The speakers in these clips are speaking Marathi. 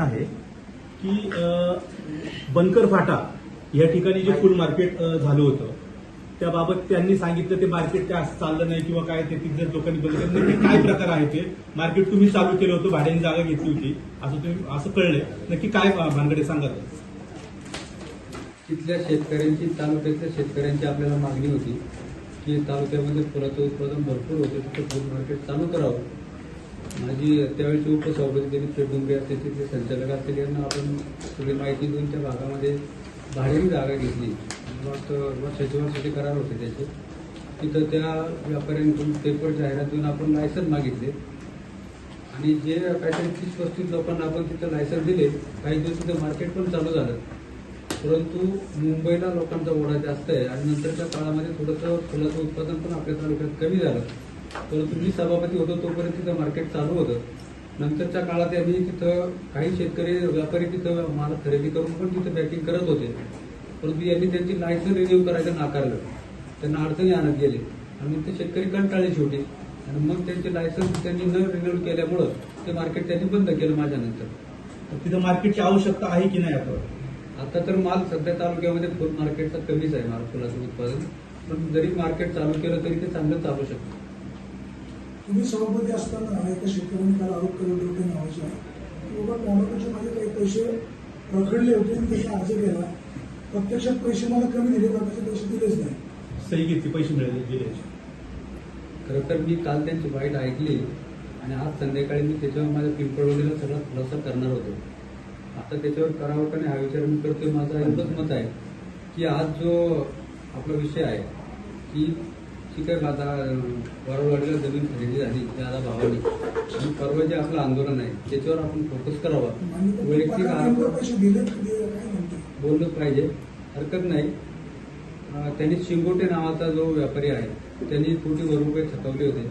आहे की बनकर फाटा या ठिकाणी जे फुल मार्केट झालं होतं त्याबाबत त्यांनी सांगितलं ते मार्केट काय असं चाललं नाही किंवा काय ते तिथे लोकांनी बंद केलं नक्की काय प्रकार आहे ते? मार्केट तुम्ही चालू केलं होतं भाड्याने जागा घेतली होती. असं तुम्ही असं कळलंय. नक्की काय भानगडे सांगा तिथल्या शेतकऱ्यांची तालुक्यातल्या शेतकऱ्यांची आपल्याला मागणी होती की तालुक्यामध्ये फुलाचं उत्पादन भरपूर होते तिथं फुल मार्केट चालू करावं. माझी त्यावेळेची उपसभापती त्यांनी पेडुंबरे असतील तिथले संचालक असतील यांना आपण सगळी माहिती देऊन त्या भागामध्ये भाड्याने जागा घेतली. वाटतं वर्षाचे वर्षाचे करार होते त्याचे. तिथं त्या व्यापाऱ्यांकडून पेपर जाहिरात देऊन आपण लायसन मागितले. आणि जे काहीतरी तीस पस्तीस लोकांना आपण तिथं लायसन दिले काही दिवस तिथं मार्केट पण चालू झालं. परंतु मुंबईला लोकांचा ओढा जास्त आहे आणि नंतरच्या काळामध्ये थोडंसं फुलाचं उत्पादन पण आपल्या तालुक्यात कमी झालं. परंतु मी सभापती होतो तोपर्यंत तिथं मार्केट चालू होतं. नंतरच्या काळात यांनी तिथं काही शेतकरी व्यापारी तिथं माल खरेदी करून पण तिथं बॅटिंग करत होते. परंतु यांनी त्यांची लायसन रिन्यू करायचं नाकारलं. त्यांना अडचणी आणत गेले. आणि मग ते शेतकरी कंटाळले शेवटी आणि मग त्यांचे लायसन्स त्यांनी न रिन्यू केल्यामुळं ते मार्केट त्यांनी बंद केलं माझ्यानंतर. तिथं मार्केटची आवश्यकता आहे की नाही आता? आता तर माल सध्या तालुक्यामध्ये फुल मार्केटचा कमीच आहे माल फुलाचं उत्पादन. पण जरी मार्केट चालू केलं तरी ते चांगलं चालू शकतं. तुम्ही सभापती असताना एका शेतकऱ्याने काल आरोप केले होते नावाचा की बाबा टोमॅटोचे माझे काही पैसे रखडले होते आणि त्याचा अर्ज केला प्रत्यक्षात पैसे मला कमी दिले बाकीचे पैसे दिलेच नाही. सही घेतली पैसे मिळाले दिले. खरं तर मी काल त्यांची वाईट ऐकली आणि आज संध्याकाळी मी त्याच्यावर माझ्या पिंपळवडीला सगळा खुलासा करणार होतो. आता त्याच्यावर करावं का नाही हा विचार मी करतोय माझं एवढंच मत आहे की आज जो आपला विषय आहे की ठीक आहे माझा वरवाडीला जमीन खरेदी झाली दादा भावानी. आणि परवा जे आपलं आंदोलन आहे त्याच्यावर आपण फोकस करावा. वैयक्तिक बोललं पाहिजे. हरकत नाही. त्यांनी शिंगोटे नावाचा जो व्यापारी आहे त्यांनी कोटीभर रुपये थकवले होते.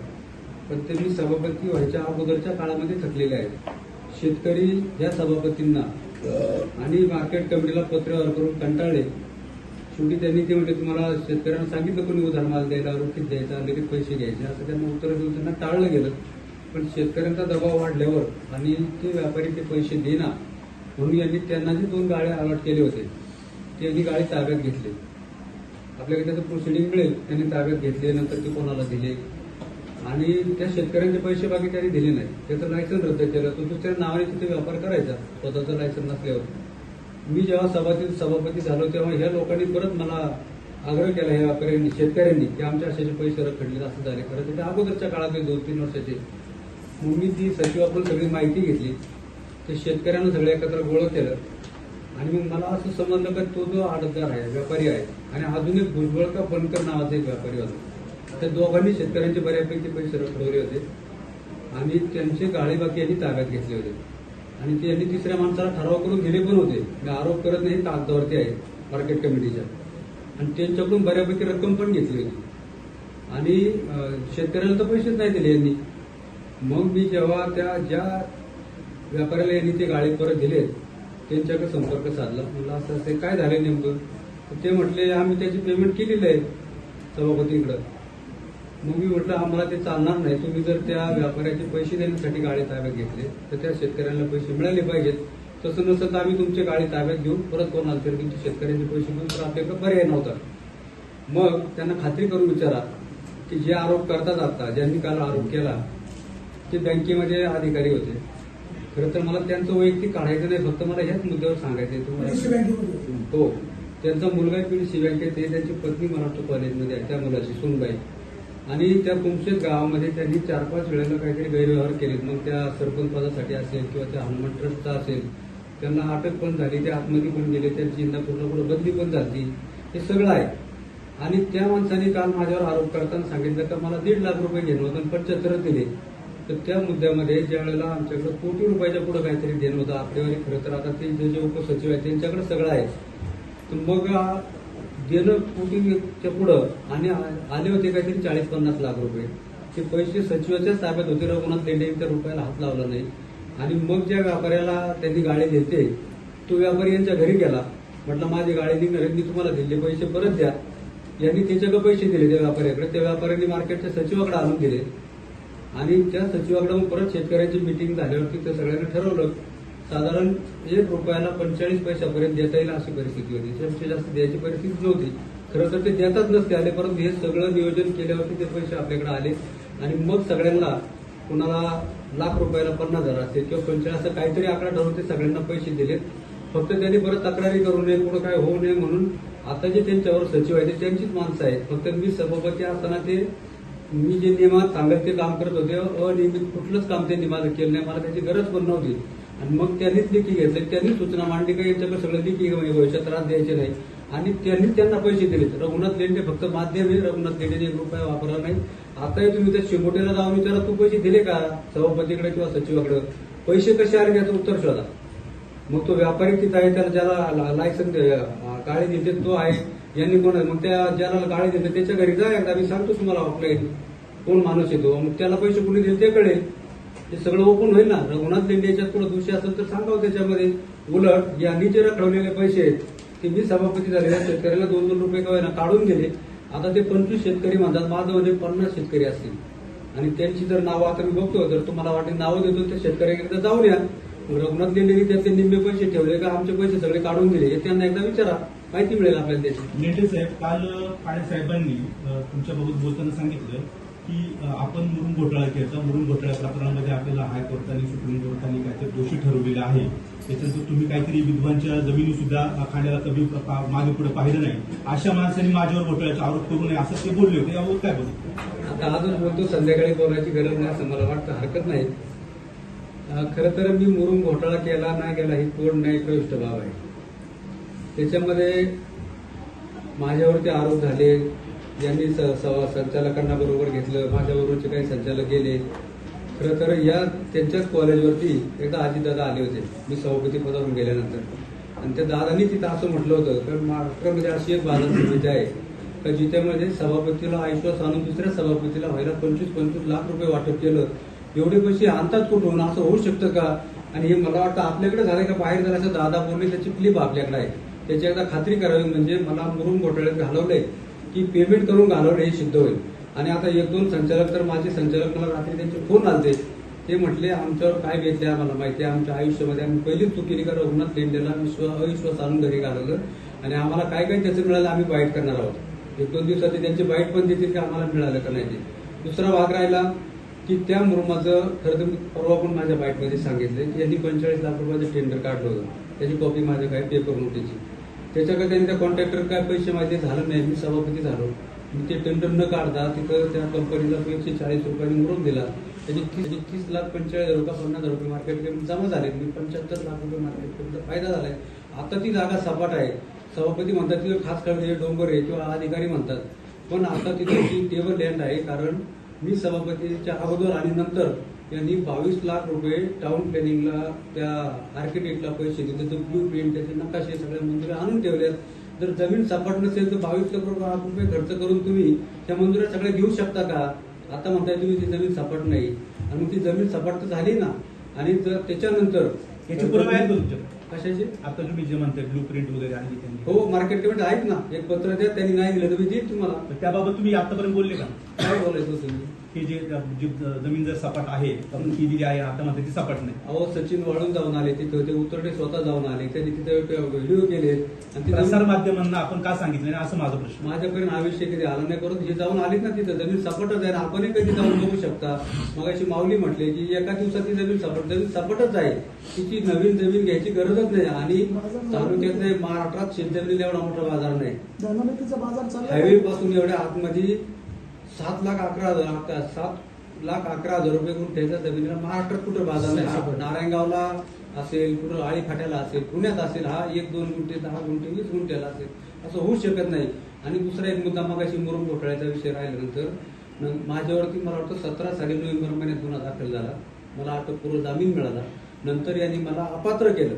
पण ते मी सभापती व्हायच्या अगोदरच्या काळामध्ये थकलेले आहेत. शेतकरी या सभापतींना आणि मार्केट कमिटीला पत्र करून कंटाळले. शेवटी त्यांनी ते म्हणजे तुम्हाला शेतकऱ्यांना सांगितलं कोणी उधार माल द्यायला रोखीत द्यायचा लगेच पैसे घ्यायचे. असं त्यांना उत्तर देऊन त्यांना टाळलं गेलं. पण शेतकऱ्यांचा दबाव वाढल्यावर आणि ते व्यापारी ते पैसे देना म्हणून यांनी त्यांना जे दोन गाड्या अलॉट केले होते. ते यांनी गाडी ताब्यात घेतले. आपल्याकडे त्याचं प्रोसिडिंग मिळेल त्यांनी ताब्यात घेतले नंतर ते कोणाला दिले? आणि त्या शेतकऱ्यांचे पैसे बाकी त्यांनी दिले नाही त्याचं लायसन रद्द केलं तो दुसऱ्या नावाने तिथे व्यापार करायचा स्वतःचं लायसन नसल्यावर. मी जेव्हा सभापती सभापती झालो तेव्हा ह्या लोकांनी परत मला आग्रह केला या व्यापाऱ्यांनी शेतकऱ्यांनी की आमच्या अशाचे पैसे रखडले असं झाले. खरं तर अगोदरच्या काळात दोन तीन वर्षाचे. मग मी ती सचिवाकडून सगळी माहिती घेतली. ते शेतकऱ्यांना सगळं एकत्र गोळा केलं. आणि मग मला असं समजलं की तो जो आडतदार आहे व्यापारी आहे आणि अजून एक भुजबळका बनकर नावाचा एक व्यापारी होता. त्या दोघांनी शेतकऱ्यांचे बऱ्यापैकी पैसे रखडवले होते. आणि त्यांचे गाळे बाकी यांनी ताब्यात घेतले होते. आणि ते यांनी तिसऱ्या माणसाला ठराव करून दिले पण होते. मी आरोप करत नाही कागदावरती आहे मार्केट कमिटीच्या आणि त्यांच्याकडून बऱ्यापैकी रक्कम पण घेतली होती आणि शेतकऱ्याला तर पैसेच नाही दिले यांनी. मग मी जेव्हा त्या ज्या व्यापाऱ्याला यांनी ते गाळे परत दिले त्यांच्याकडे संपर्क साधला. म्हणलं असं असं काय झालं नेमकं? ते म्हटले आम्ही त्याची पेमेंट केलेलं आहे सभापतीकडं. मग मी म्हटलं आम्हाला ते चालणार नाही. तुम्ही जर त्या व्यापाऱ्याचे पैसे देण्यासाठी गाळे ताब्यात घेतले तर त्या शेतकऱ्यांना पैसे मिळाले पाहिजेत. तसं नसतं तर आम्ही तुमचे गाळे ताब्यात घेऊन परत कोणाला तरी तुमचे शेतकऱ्यांचे पैसे घेऊन तर आपल्याकडे पर्याय नव्हता. मग त्यांना खात्री करून विचारा की जे आरोप करतात आता ज्यांनी काल आरोप केला ते बँकेमध्ये अधिकारी होते. खरं तर मला त्यांचं वैयक्तिक काढायचं नाही फक्त मला ह्याच मुद्द्यावर सांगायचं बँकेमध्ये हो. त्यांचा मुलगा पीडीसी बँकेत आहे. त्यांची पत्नी महाराष्ट्र कॉलेजमध्ये आहे त्या मुलाची सुनबाई. आणि त्या कुमशेत गावामध्ये त्यांनी चार पाच वेळेला काहीतरी गैरव्यवहार केलेत. मग त्या सरपंच पदासाठी असेल किंवा त्या हनुमान ट्रस्टचा असेल त्यांना अटक पण झाली ते आतमध्ये पण गेले त्यांची इंदापूरला पूर्ण बदली पण झाली. हे सगळं आहे. आणि त्या माणसाने काल माझ्यावर आरोप करताना सांगितलं का मला दीड लाख रुपये घेणं होतं आणि दिले. तर त्या मुद्द्यामध्ये ज्या वेळेला आमच्याकडे कोटी रुपयाच्या पुढे काहीतरी देणं होतं आपल्यावर खरं तर आता ते जे जे उपसचिव आहेत त्यांच्याकडे सगळं आहे. तर मग गेलं देणं कोटीच्या पुढं आणि आ- आले होते काहीतरी चाळीस पन्नास लाख रुपये. ते पैसे सचिवाच्याच ताब्यात होते रघुनाथ लेंडे त्या रुपयाला हात लावला नाही. आणि मग ज्या व्यापाऱ्याला त्यांनी गाडी देते तो व्यापारी यांच्या घरी गेला. म्हटलं माझी गाडी निघणार मी तुम्हाला दिले पैसे परत द्या. यांनी त्याच्याकडे पैसे दिले त्या व्यापाऱ्याकडे. त्या व्यापाऱ्यांनी मार्केटच्या सचिवाकडे आणून दिले. आणि त्या सचिवाकडे मग परत शेतकऱ्यांची मिटिंग झाल्यावरती त्या सगळ्यांनी ठरवलं साधारण एक रुपयाला पंचेचाळीस पैशापर्यंत देता येईल अशी परिस्थिती होती. त्यापेक्षा जास्त द्यायची परिस्थिती नव्हती. खरं तर ते देतात नसते आले परंतु हे सगळं नियोजन केल्यावरती ते पैसे आपल्याकडे आले. आणि मग सगळ्यांना कुणाला लाख रुपयाला पन्नास हजार असते किंवा पंचेचाळीस असं काहीतरी आकडा ठरवून ते सगळ्यांना पैसे दिलेत. फक्त त्यांनी परत तक्रारी करू नये कुठं काय होऊ नये म्हणून आता जे त्यांच्यावर सचिव आहे ते त्यांचीच माणसं आहेत. फक्त मी सभापती असताना ते मी जे नियमात सांगत ते काम करत होते. अनियमित कुठलंच काम त्यांनी माझं केलं नाही. मला त्याची गरज पण नव्हती. आणि मग त्यांनीच लिखी घेतली त्यांनी सूचना मांडली का यांच्याकडे सगळं लिखी म्हणजे भविष्यात त्रास द्यायचे नाही. आणि त्यांनीच त्यांना पैसे दिले रघुनाथ लेंडे फक्त माध्यम आहे. रघुनाथ लेंडेने एक रुपया वापरला नाही. आताही तुम्ही त्या शिमोटेला जाऊन विचारा तू पैसे दिले का सभापतीकडे किंवा सचिवाकडे? पैसे कसे आले याचं उत्तर शोधा. मग तो व्यापारी तिथं आहे त्याला ज्याला लायसन गाळी देते तो आहे. यांनी कोण मग त्या ज्याला गाळी देते त्याच्या घरी जा एकदा मी सांगतो तुम्हाला ऑफलाईन कोण माणूस येतो मग त्याला पैसे कुणी दिले ते कळेल ते सगळं ओपन होईल ना? रघुनाथ लेंडे याच्यात पुढे दोषी असेल तर सांगावं त्याच्यामध्ये. उलट यांनी जे रखडवलेले पैसे आहेत ते मी सभापती झालेल्या शेतकऱ्याला दोन दोन रुपये का काढून दिले आता ते पंचवीस शेतकरी म्हणतात माझं म्हणजे पन्नास शेतकरी असतील. आणि त्यांची जर नावं आता मी बघतो जर तुम्हाला वाटेल नावं देतो त्या शेतकऱ्याकडे जाऊन या. रघुनाथ लेंडेने त्याचे निम्मे पैसे ठेवले का आमचे पैसे सगळे काढून दिले हे त्यांना एकदा विचारा. माहिती मिळेल आपल्याला त्याची. लेंडे साहेब काल काळे साहेबांनी अ, तुमच्याबाबत बोलताना सांगितलं की आपण मुरुम घोटाळा केला मुरुम घोटाळा प्रकरणामध्ये आपल्याला हायकोर्टाने सुप्रीम कोर्टाने काहीतरी दोषी ठरवलेलं आहे. त्याच्यानंतर तुम्ही काहीतरी विद्वांच्या जमिनी सुद्धा खाण्याला कमी मागे पुढे पाहिलं नाही. अशा माणसांनी माझ्यावर घोटाळ्याचा आरोप करू नये असं ते बोलले होते. यावर काय बोलतो आता अजून बोलतो संध्याकाळी बोलायची गरज नाही असं मला वाटतं हरकत नाही. खर खरं तर मी मुरुम घोटाळा केला नाही केला ही कोण नाही प्रविष्ट बाब आहे. त्याच्यामध्ये माझ्यावरती आरोप झाले यांनी स- संचालकांना बरोबर घेतलं माझ्याबरोबरचे काही संचालक गेले. खरं तर या त्यांच्याच कॉलेजवरती एकदा आजीदादा आले होते. मी सभापती पदावरून गेल्यानंतर. आणि त्या दादांनी तिथं असं म्हटलं होतं कारण महाराष्ट्रामध्ये म्हणजे अशी एक बाजार समिती म्हणजे आहे. का जिच्यामध्ये सभापतीला आयुष्यास आणून दुसऱ्या सभापतीला व्हायला पंचवीस पंचवीस लाख रुपये वाटप केलं. एवढे पैसे आणतात कुठून? असं होऊ शकतं का? आणि हे मला वाटतं आपल्याकडे झालं का? बाहेर झालं असं दादा बोलले त्याची क्लिप आपल्याकडे आहे. त्याची एकदा खात्री करावी म्हणजे मला मुरुम घोटाळ्यात घालवलंय. की पेमेंट करून घालवणे हे सिद्ध होईल. आणि आता एक दोन संचालक तर माझे संचालक मला रात्री त्यांचे फोन आलते ते म्हटले आमच्यावर काय घेतले आम्हाला माहिती आहे. आमच्या आयुष्यामध्ये आम्ही पहिलीच चूक केली का रघुनाथ लेंडेला विश्वास अविश्वास आणून घरी घालवलं. आणि आम्हाला काय काय त्याचं मिळालं आम्ही वाईट करणार आहोत. एक दोन दिवसात त्यांचे त्यांची पण देतील की आम्हाला मिळालं का नाही ते. दुसरा भाग राहिला की त्या मुरुमाचं खरं तर परवा पण माझ्या बाईटमध्ये सांगितलं की यांनी पंचेचाळीस लाख रुपयाचं टेंडर काढलं होतं. त्याची कॉपी माझ्या काय पेपर नोटीची त्याच्याकडे त्यांनी त्या कॉन्ट्रॅक्टर काय पैसे माहिती झालं नाही मी सभापती झालो. मी ते टेंडर न काढता तिथं त्या कंपनीला एकशे चाळीस रुपयांनी मिळून दिला. त्याची तीस तीस लाख पंचेचाळीस हजार रुपये पन्नास हजार रुपये मार्केट जमा झाले. मी पंच्याहत्तर लाख रुपये मार्केट फायदा झालाय. आता ती जागा सपाट आहे. सभापती म्हणतात तिथं खास खळदे डोंगर आहे किंवा अधिकारी म्हणतात. पण आता तिथे ती टेबल लँड आहे. कारण मी सभापतीच्या अगोदर आणि नंतर यांनी बावीस लाख रुपये टाउन प्लॅनिंगला त्या आर्किटेक्टला पैसे दिले. त्याचं ब्लू प्रिंट त्याचे नकाशे सगळ्या मंजुऱ्या आणून ठेवल्यात. जर जमीन सपाट नसेल तर बावीस लाख रुपये खर्च करून तुम्ही त्या मंजुऱ्या सगळ्या घेऊ शकता का? आता म्हणताय तुम्ही ती जमीन सपाट नाही. आणि ती जमीन सपाट तर झाली ना आणि जर त्याच्यानंतर याचे पुरावे आहेत तुमच्याकडे? कशाचे? आता तुम्ही जे म्हणताय ब्लू प्रिंट वगैरे त्यांनी. हो मार्केट कमिटी आहेत ना. एक पत्र द्या त्यांनी नाही दिलं तर मी देईल तुम्हाला. तर त्याबाबत तुम्ही आतापर्यंत बोलले का? काय बोलायचं तुम्ही? की जे जमीन जर सपाट आहे ती दिली आहे आता म्हणते ती सपाट नाही. अहो सचिन वाळून जाऊन आले तिथं ते उतरडे स्वतः जाऊन आले. त्यांनी तिथे व्हिडिओ केले. आणि प्रसार माध्यमांना आपण का सांगितलं नाही असं माझा प्रश्न माझ्यापर्यंत हा विषय कधी आला नाही. परंतु हे जाऊन आलेत ना तिथं जमीन सपाटच आहे आपणही कधी जाऊन बघू शकता. मग अशी माऊली म्हटले की एका दिवसात ती जमीन सपाट जमीन सपाटच आहे. तिची नवीन जमीन घ्यायची गरजच नाही. आणि तालुक्यात नाही महाराष्ट्रात शेतजमिनीला एवढा मोठा बाजार नाही. धनवृत्तीचा बाजार चालू हायवे पासून एवढ्या आतमध्ये सात लाख अकरा हजार सात लाख अकरा हजार रुपये करून त्याच्या जमिनीला महाराष्ट्रात कुठं बाजार नाही नारायणगावला असेल कुठं आळी फाट्याला असेल पुण्यात असेल हा एक दोन गुंठे दहा गुंठे वीस गुंठ्याला असेल. असं होऊ शकत नाही. आणि दुसरा एक मुद्दा मग अशी मुरुम घोटाळ्याचा विषय राहिल्यानंतर माझ्यावरती मला वाटतं सतरा साडे नोव्हेंबर महिन्यात गुन्हा दाखल झाला. मला अटकपूर्व जामीन मिळाला. नंतर यांनी मला अपात्र केलं.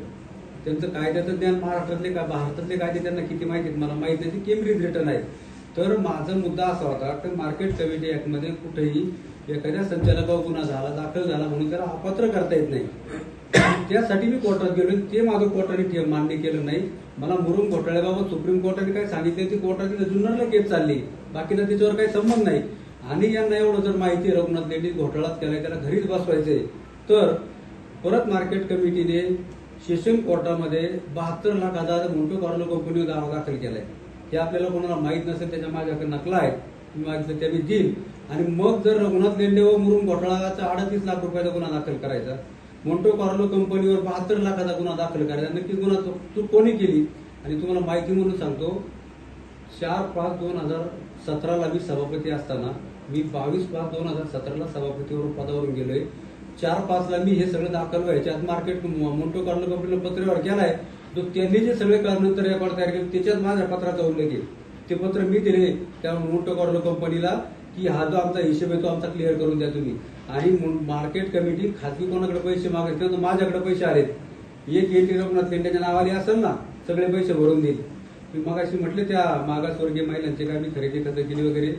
त्यांचं कायद्याचं ज्ञान महाराष्ट्रातले का भारतातले कायदे त्यांना किती माहिती आहेत? मला माहिती केम्ब्रिज रिटर्न आहे तर माझा मुद्दा असा होता की मार्केट कमिटी ऍक्टमध्ये कुठेही एखाद्या संचालकावर गुन्हा झाला दाखल झाला म्हणून त्याला अपात्र करता येत नाही. त्यासाठी मी कोर्टात गेलो ते माझं कोर्टाने मान्य केलं नाही. मला मुरुम घोटाळ्याबाबत सुप्रीम कोर्टाने काय सांगितले ती कोर्टाची जुन्नरला केस चालली. बाकीचा त्याच्यावर काही संबंध नाही. आणि यांना एवढं जर माहिती आहे रघुनाथ रेड्डी घोटाळाच केलाय त्याला घरीच बसवायचे तर परत मार्केट कमिटीने सेशन कोर्टामध्ये बहात्तर हजार मोठं कॉर्लो कंपनीवर दावा दाखल केलाय. हे आपल्याला कोणाला माहीत नसेल त्याच्या माझ्याकडे नकला आहे. मी मागितलं त्या मी देईल आणि मग जर रघुनाथ लेंडे व मुरुम घोटाळाचा अडतीस लाख रुपयाचा गुन्हा दाखल करायचा. मोंटो कार्लो कंपनीवर बहात्तर लाखाचा गुन्हा दाखल करायचा. नक्की गुन्हा तू कोणी केली? आणि तुम्हाला माहिती म्हणून सांगतो चार पाच दोन हजार सतराला मी सभापती असताना मी बावीस पाच दोन हजार सतराला सभापतीवर पदावरून गेलोय. चार पाचला मी हे सगळं दाखल व्हायचे. आज मार्केट मोंटो कार्लो कंपनीला पत्रव्यवहार केलाय जो त्यांनी जे सगळे कारणोत्तर रेकॉर्ड तयार केले त्याच्यात माझ्या पत्राचा उल्लेख आहे. ते पत्र मी दिले त्या मोंटो कंपनीला की हा जो आमचा हिशोब आहे तो आमचा क्लिअर करून द्या तुम्ही. आणि मार्केट कमिटी खाजगी कोणाकडे पैसे मागायचे तर माझ्याकडे पैसे आलेत एक एटी रघुनाथ लेंड्याच्या नावाने असेल ना सगळे पैसे भरून देईल. मी मगाशी म्हटले त्या मागासवर्गीय महिलांचे काय मी खरेदी खतं केली वगैरे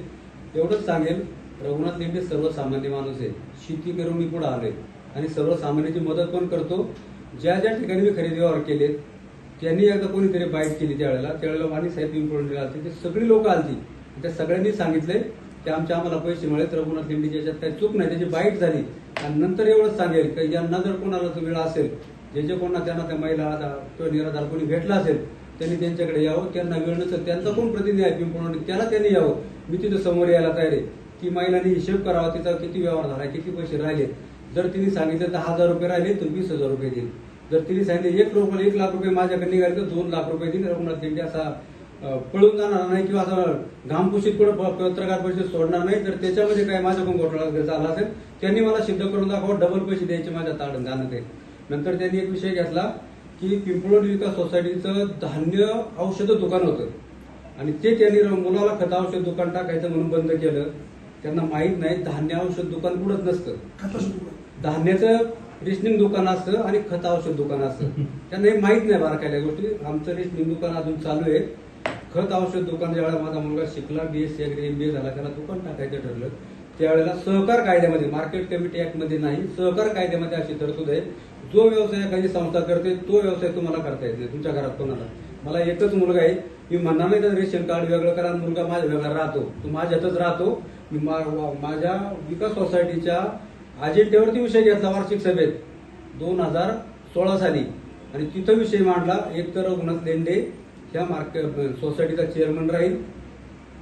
एवढंच सांगेल. रघुनाथ लेंडे सर्वसामान्य माणूस आहे. शेती करून मी पुढे आलोय. आणि सर्वसामान्याची मदत पण करतो. ज्या ज्या ठिकाणी मी खरेदी व्यवहार केलेत त्यांनी एकदा कोणीतरी बाईट केली त्यावेळेला. त्यावेळेला वाणी साहेब इम्पॉर्टंट आलते. ते सगळी लोक आलती. त्या सगळ्यांनी सांगितले की आमच्या आम्हाला पैसे मिळत रघुनाथ लेंडीच्या याच्यात काही चूक नाही. त्याची बाईट झाली. आणि नंतर एवढंच सांगेल की यांना जर कोणाला तो वेळ असेल जे जे कोणा त्यांना त्या महिला किंवा निराधार कोणी भेटला असेल त्यांनी त्यांच्याकडे यावं. त्यांना वेळ नसेल त्यांचा कोण प्रतिनिधी आहे पिंपळ त्याला त्यांनी यावं. मी तिथं समोर यायला तयार आहे. की महिलांनी हिशेब करावा. तिचा किती व्यवहार झाला किती पैसे राहिले? जर तिने सांगितलं दहा हजार रुपये राहिले तर वीस हजार रुपये देईल. जर तिने सांगितले एक रुपये एक लाख रुपये माझ्याकडे निघाले तर दोन लाख रुपये तिने रघुनाथ लेंडे असा पळून जाणार नाही किंवा असं घामपुशीत कुठं प- पत्रकार परिषद सोडणार नाही तर त्याच्यामध्ये काय माझ्याकडून घोटाळा जर झाला असेल त्यांनी मला सिद्ध करून दाखवा डबल पैसे द्यायचे माझ्या ताडण जाणं ते. नंतर त्यांनी एक विषय घेतला की पिंपळोड विकास सोसायटीचं धान्य औषध दुकान होतं. आणि ते त्यांनी मुलाला खत औषध दुकान टाकायचं म्हणून बंद केलं. त्यांना माहीत नाही धान्य औषध दुकान कुठंच नसतं. धान्याचं रेशनिंग दुकान असतं आणि खत औषध दुकान असतं. त्यांना हे माहीत नाही बारकायला गोष्टी. आमचं रेशनिंग दुकान अजून चालू आहे. खत औषध दुकान ज्यावेळेला माझा मुलगा शिकला बीएससी अग्री एमबीए झाला त्याला दुकान टाकायचं ठरलं. त्यावेळेला सहकार कायद्यामध्ये मार्केट कमिटी ऍक्टमध्ये नाही सहकार कायद्यामध्ये अशी तरतूद आहे. जो व्यवसाय एखादी संस्था करते तो व्यवसाय तुम्हाला करता येत नाही तुमच्या घरात कोणाला. मला एकच मुलगा आहे मी म्हणणार नाही तर रेशन कार्ड वेगळं करा मुलगा माझ्या वेगळा राहतो. तो माझ्यातच राहतो. मी माझ्या विकास सोसायटीच्या अजेंड्यावरती विषय घेतला वार्षिक सभेत. दोन हजार सोळा साली. आणि तिथं विषय मांडला. एक तर रघुनाथ लेंडे ह्या मार्केट सोसायटीचा चेअरमन राहील.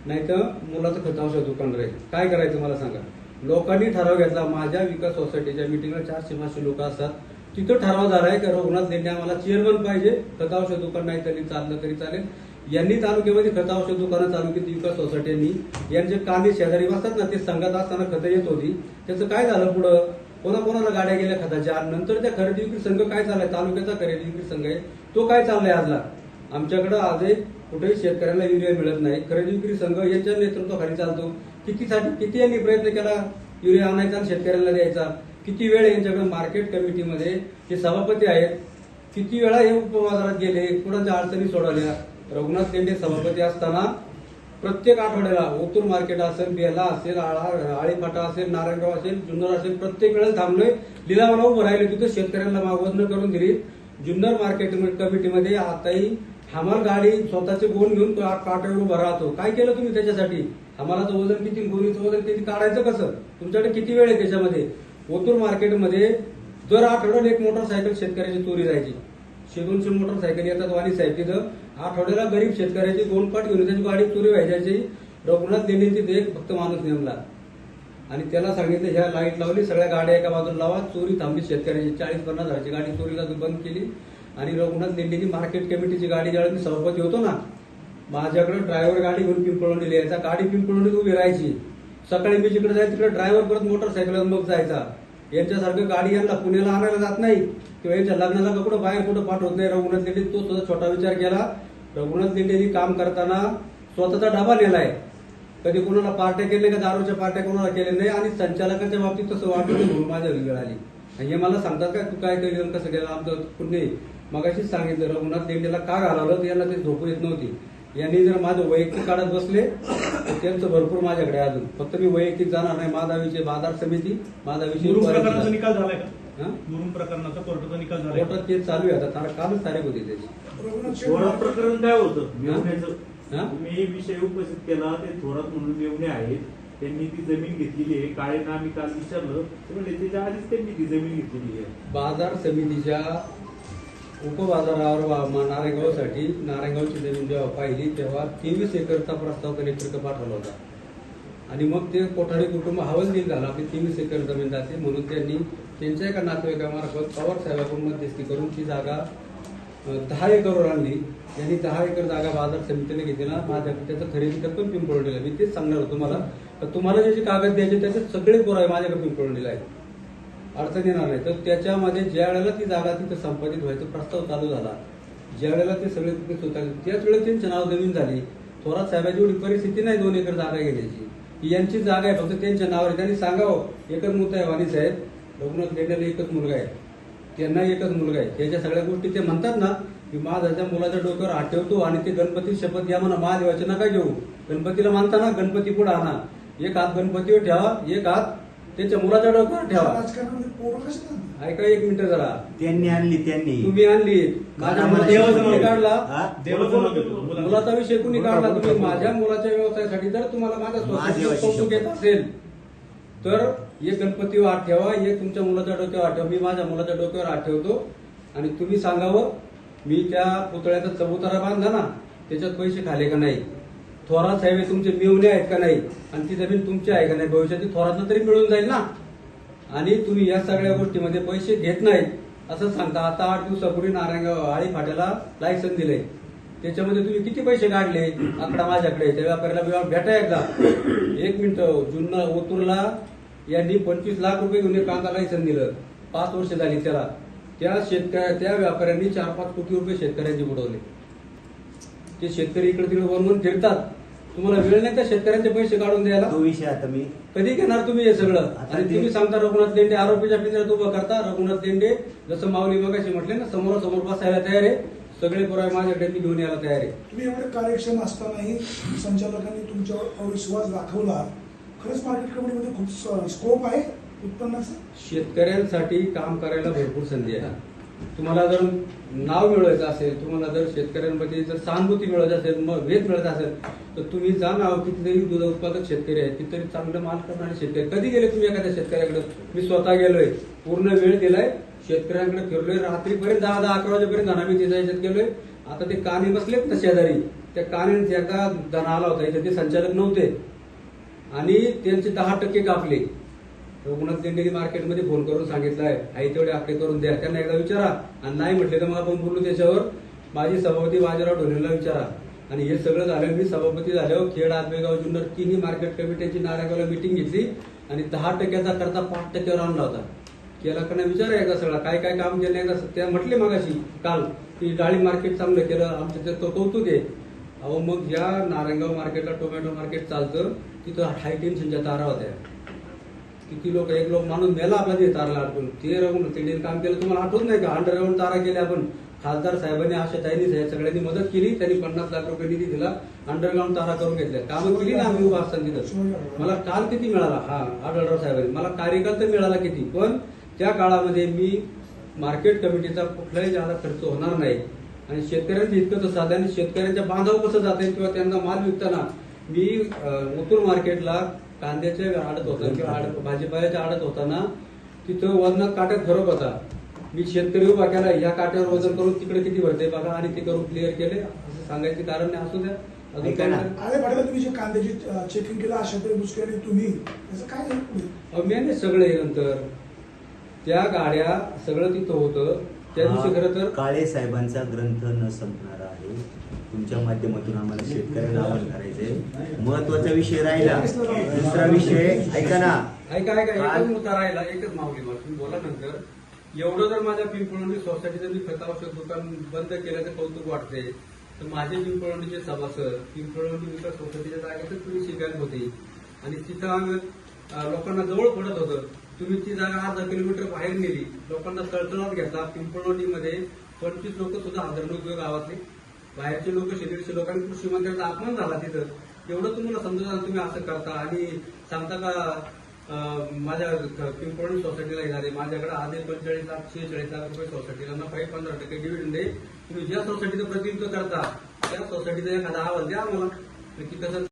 नाही तर मुलाचं खतांश दुकान राहील. काय करायचं मला सांगा? लोकांनी ठराव घेतला. माझ्या विकास सोसायटीच्या मिटिंगला चारशे पाचशे लोक असतात. तिथं ठराव झाला आहे की रघुनाथ लेंडे आम्हाला चेअरमन पाहिजे? खतांश दुकान नाही तरी चाललं तरी चालेल. यांनी तालुक्यामध्ये औषध दुकानं चालू केली विकास सोसायटीनी यांचे कांदे शेजारी बसतात ना ते संघात असताना खतं येत होती. त्याचं काय झालं पुढं? कोणा कोणाला गाड्या गेल्या खताच्या? नंतर त्या खरेदी विक्री संघ काय चाललाय? तालुक्याचा खरेदी विक्री संघ आहे. तो काय चाललाय आजला? आमच्याकडे आजही कुठेही शेतकऱ्याला युरिया मिळत नाही. खरेदी विक्री संघ यांच्या नेतृत्वाखाली चालतो. कितीसाठी किती यांनी प्रयत्न केला? युरिया आणायचा आणि शेतकऱ्यांना द्यायचा? किती वेळ यांच्याकडे मार्केट कमिटीमध्ये जे सभापती आहेत किती वेळा हे उपबाजारात गेले? कुणाच्या अडचणी सोडवल्या? रघुनाथ लेंडे सभापती असताना प्रत्येक आठवड्याला ओतूर मार्केट असेल बेला असेल आळा आळीपाटा असेल नारायणगाव असेल जुन्नर असेल प्रत्येक वेळेला थांबलोय. लिलावाला उभं राहिले तिथं शेतकऱ्यांना मागवणं करून दिली. जुन्नर मार्केट कमिटीमध्ये आताही हमाल गाडी स्वतःचे गोण घेऊन का- काट्यावर उभा राहतो. काय केलं तुम्ही त्याच्यासाठी? हमालाचं वजन किती? गोरीचं वजन किती? काढायचं कसं? तुमच्याकडे किती वेळ आहे त्याच्यामध्ये? ओतूर मार्केटमध्ये दर आठवड्याला एक मोटरसायकल शेतकऱ्याची चोरी जायची. शे दोनशे मोटरसायकल येतात वाणी साहेब तिथं आठवड्याला गरीब शेतकऱ्याची दोन पाठ घेऊन त्याची गाडी चोरी व्हायची रघुनाथ देण्याची देख एक फक्त माणूस नेमला. आणि त्याला सांगितलं ह्या लाइट लावली सगळ्या गाड्या एका बाजूला लावा. चोरी थांबली शेतकऱ्याची चाळीस पन्नास हजारची गाडी चोरीला बंद केली. आणि रघुनाथ लेंडेची मार्केट कमिटीची गाडी ज्यावेळेस मी सभापती होतो ना माझ्याकडे ड्रायव्हर गाडी घेऊन पिंपळवणी यायचा गाडी पिंपळवणीत उभी राहायची. सकाळी मी जिकडे जायचं तिकडे ड्रायव्हर परत मोटरसायकल मग जायचा. यांच्यासारखं गाडी यांना पुण्याला आणायला जात नाही. किंवा यांच्या लग्नाला कुठं बाहेर कुठं पाठवत नाही. रघुनाथ लेंडे तो सुद्धा छोटा विचार केला. रघुनाथ लेंडेनी काम करताना स्वतःचा डबा नेलाय. कधी कोणाला पार्ट्या केल्या का दारूच्या पार्ट्या कोणाला केल्या नाही आणि संचालकाच्या बाबतीत तसं वाटलं म्हणून माझ्या वेळ आली. आणि हे मला सांगतात का तू काय केलं कसं केलं? आमचं पुण्य मगाशीच सांगितलं रघुनाथ लेंडेला का घालवलं यांना ते झोपू येत नव्हती. यांनी जर माझं वैयक्तिक काढत बसले तर त्यांचं भरपूर माझ्याकडे अजून. फक्त मी वैयक्तिक जाणार नाही. माधावीचे बाजार समिती माधावीची मुरुम प्रकरणाचा निकाल झालाय का? मुरुम प्रकरणाचा कोर्टाचा निकाल झालाय का? कोर्टात केस चालू आहे आता. तार- कालच तारीख होती त्याची. थोरात प्रकरण काय होतं? हा? मेवण्याचं तुम्ही विषय उपस्थित केला. ते थोरात म्हणून मेवणे आहेत. त्यांनी ती जमीन घेतलेली आहे. काळेंना आम्ही काल विचारलं. ते त्याच्या आधीच त्यांनी ती जमीन घेतलेली आहे. बाजार समितीच्या उपबाजारावर वा- मा- नारायणगावसाठी नारायणगावची जमीन जेव्हा पाहिली तेव्हा तेवीस एकरचा प्रस्ताव कलेक्टरकडे पाठवला होता. आणि मग ते कोठारी कुटुंब हवालदिल झाला. की तेवीस एकर जमीन जाते. म्हणून त्यांनी त्यांच्या एका नातेवाईकामार्फत पवार साहेबांकडून मध्यस्थी करून ती जागा दहा एकरवर आणली. त्यांनी दहा एकर जागा बाजार समितीने घेतलेला. माझ्या त्याचं खरेदी पण पिंपळवणीला मी तेच सांगणार होतो तुम्हाला. तर तुम्हाला जे कागद द्यायचे त्याचे सगळे पुरावे माझ्याकडे पिंपळवणीला आहेत अडचण येणार नाही. तर त्याच्यामध्ये ज्या वेळेला ती जागा तिथे संपादित व्हायचा प्रस्ताव चालू झाला ज्या वेळेला ते सगळे तिथे त्याच वेळेला त्यांचे नाव जमीन झाली. थोरात साहेबांची एवढी परिस्थिती नाही दोन एकर जागा घेण्याची. यांची जागा आहे फक्त त्यांच्या नावावर त्यांनी सांगावं एकच मुद्दा आहे वाणी साहेब. रघुनाथ लेंडेला एकच मुलगा आहे. त्यांना एकच मुलगा आहे. त्याच्या सगळ्या गोष्टी ते म्हणतात ना की माझ्या मुलाच्या डोक्यावर हात ठेवतो आणि ते गणपती शपथ घ्या म्हणा महादेवाचे नका घेऊ. गणपतीला मानताना गणपती पुढे आणा. एक हात गणपतीवर ठेवा एक हात त्याच्या मुलाच्या डोक्यावर ठेवा? ऐका एक मिनिट जरा. त्यांनी आणली त्यांनी. तुम्ही आणली. काढला. हा? मुलाचं. विषय कुणी काढला? तुम्ही माझ्या मुलाच्या व्यवसायासाठी जर तुम्हाला माझ्या माझ्या स्वतःचं कौतुक येत असेल तर एक गणपती हात ठेवा एक तुमच्या मुलाच्या डोक्यावर हात ठेवा. मी माझ्या मुलाच्या डोक्यावर हात ठेवतो. आणि तुम्ही सांगावं मी त्या पुतळ्याचा चबुतारा बांधला ना त्याच्यात पैसे खाले का नाही? थोरात साहेब तुमचे मिळवणे आहेत का नाही? आणि ती जमीन तुमची आहे का नाही? भविष्यात ती तरी मिळून जाईल ना? आणि तुम्ही या सगळ्या गोष्टीमध्ये पैसे घेत नाहीत असं सांगता. आता आठ दिवसापूर्वी नारायणगाव आळी फाट्याला लायसन दिलंय. त्याच्यामध्ये तुम्ही किती पैसे काढले? आकडा माझ्याकडे त्या व्यापाऱ्याला भेटा एकदा. एक मिनिट जुन्ना ओतूरला यांनी पंचवीस लाख रुपये घेऊन कांदा लायसन दिलं. पाच वर्ष झाली त्याला. त्या शेतकऱ्या त्या व्यापाऱ्यांनी चार पाच कोटी रुपये शेतकऱ्यांचे बुडवले. ते शेतकरी इकडे तिकडे वरून फिरतात. तुम्हाला वेळ नाही त्या शेतकऱ्यांचे पैसे काढून द्यायला? तो विषय आता मी कधी घेणार तुम्ही हे सगळं? आता आणि ते- तुम्ही सांगता रघुनाथ लेंडे आरोपीच्या पिंजऱ्यात उभं करता. रघुनाथ लेंडे जसं माऊली मगाशी म्हटले ना समोरासमोर बसायला तयार आहे. सगळे पुरावे माझ्याकडे मी घेऊन यायला तयार आहे. तुम्ही एवढे कार्यक्षम असतानाही संचालकांनी तुमच्यावर अविश्वास दाखवला. खरंच मार्केट कमिटीमध्ये खूप स्कोप आहे उत्पन्नाचा? शेतकऱ्यांसाठी काम करायला भरपूर संधी आहे. तुम्हाला जर नाव मिळवायचं असेल तुम्हाला जर शेतकऱ्यांमध्ये जर सहानुभूती मिळवायची असेल मग वेध मिळायचा असेल तर तुम्ही जा ना कितीतरी दूध उत्पादक शेतकरी आहेत कितीतरी चांगलं माल करणारे शेतकरी कधी गेले तुम्ही एखाद्या शेतकऱ्याकडे? मी स्वतः गेलोय. पूर्ण वेळ दिलाय. शेतकऱ्यांकडे फिरलोय. रात्रीपर्यंत दहा दहा अकरा वाजेपर्यंत धना मी तिच्या याच्यात गेलोय आता ते काने बसलेत ना शेजारी. त्या काने एकदा धना आला होता याच्यात ते संचालक नव्हते. आणि त्यांचे दहा टक्के कापले. रघुनाथ लेंडेनी मार्केटमध्ये फोन करून सांगितलं आहे आई तेवढे आकडे करून द्या. त्यांना एकदा विचारा. आणि नाही म्हटले तर मग आपण बोलू त्याच्यावर. माझी सभापती बाजीराव ढोलेला विचारा. आणि हे सगळं झालं मी सभापती झाल्यावर खेड आजबेगाव जुन्नर तिन्ही मार्केट कमिटीची नारायणगावला मिटिंग घेतली. आणि दहा टक्क्याचा करता पाच टक्क्यावर आणला होता केला का नाही विचारा एकदा सगळा. काय काय काम केलं एकदा त्या म्हटले मगाशी काल की डाळी मार्केट चांगलं केलं. आमच्या तो कौतुक आहे. अहो मग या नारायणगाव मार्केटला टोमॅटो मार्केट चालतं. तिथं हाय टेन्शनच्या तारा होत्या. किती लोक एक लोक माणूस मेला आपला ते तारला अडकून ते रघुन त्यांनी काम केलं तुम्हाला आठवत नाही का? अंडरग्राऊंड तारा केल्या आपण. खासदार साहेबांनी आशा ताईंनी सगळ्यांनी मदत केली. त्यांनी पन्नास लाख रुपये निधी दिला. अंडरग्राऊंड तारा करून घेतल्या. कामं केली ना आम्ही उभा असताना तिथं. मला काल किती मिळाला? हा आढळराव साहेबांनी. मला कार्यकाल तर मिळाला किती? पण त्या काळामध्ये मी मार्केट कमिटीचा कुठलाही जादा खर्च होणार नाही. आणि शेतकऱ्यांचं इतकं तर साधं आणि शेतकऱ्यांच्या बांधावर कसं जाते किंवा त्यांना माल विकताना मी अं, ओतूर मार्केटला कांद्याचे आडत होता किंवा आडत भाजीपाल्याच्या आडत होताना तिथं वजनात काट्यात फरक होता. मी शेतकरी उभा केला या काट्यावर वजन करून तिकडे किती भरते बघा आणि ते करून क्लिअर केले. असं सांगायचे कारण नाही असू द्या. अजून काय पाटील तुम्ही जे कांद्याची चेकिंग केलं तुम्ही त्याचं काय आहे? पुढे अहो, मेन सगळे नंतर. त्या गाड्या सगळं तिथं होतं. त्या दिवशी खरं तर काळे साहेबांचा ग्रंथ न संपणारा आहे. तुमच्या माध्यमातून आम्हाला शेतकऱ्यांना आवाहन करायचंय. महत्त्वाचा विषय राहिला. दुसरा विषय ऐका ना. ऐका ऐका काल- एकच मुद्दा राहिला एकच मागणी मला तुम्ही बोला नंतर. एवढं जर माझ्या पिंपळवंडी सोसायटीचं मी खतावश्यक दुकान बंद केल्याचं कौतुक वाटते तर माझे पिंपळवंडीचे सभासद पिंपळवंडी विकास सोसायटीच्या जागेतच तुम्ही शिकायला होते. आणि तिथं लोकांना जवळ पडत होतं. तुम्ही ती जागा अर्धा किलोमीटर बाहेर नेली लोकांना तळतळात घेतला पिंपळवडीमध्ये पंचवीस लोक सुद्धा हजारनोक गावातले. बाहेरचे लोक शेतीचे लोकांनी कृषी मंत्र्यांचा अपमान झाला तिथं. एवढं तुम्हाला समजा तुम्ही असं करता आणि सांगता का माझ्या पिंपळणी सोसायटीला येणारे माझ्याकडे आधी पंचेचाळीस लाख शेहेचाळीस लाख रुपये सोसायटीला नफा एक पंधरा टक्के डिव्हिडंड आहे. तुम्ही ज्या सोसायटीचं प्रतिनिधित्व करता त्या सोसायटीचा एखादा आवाज द्या आम्हाला. की कसं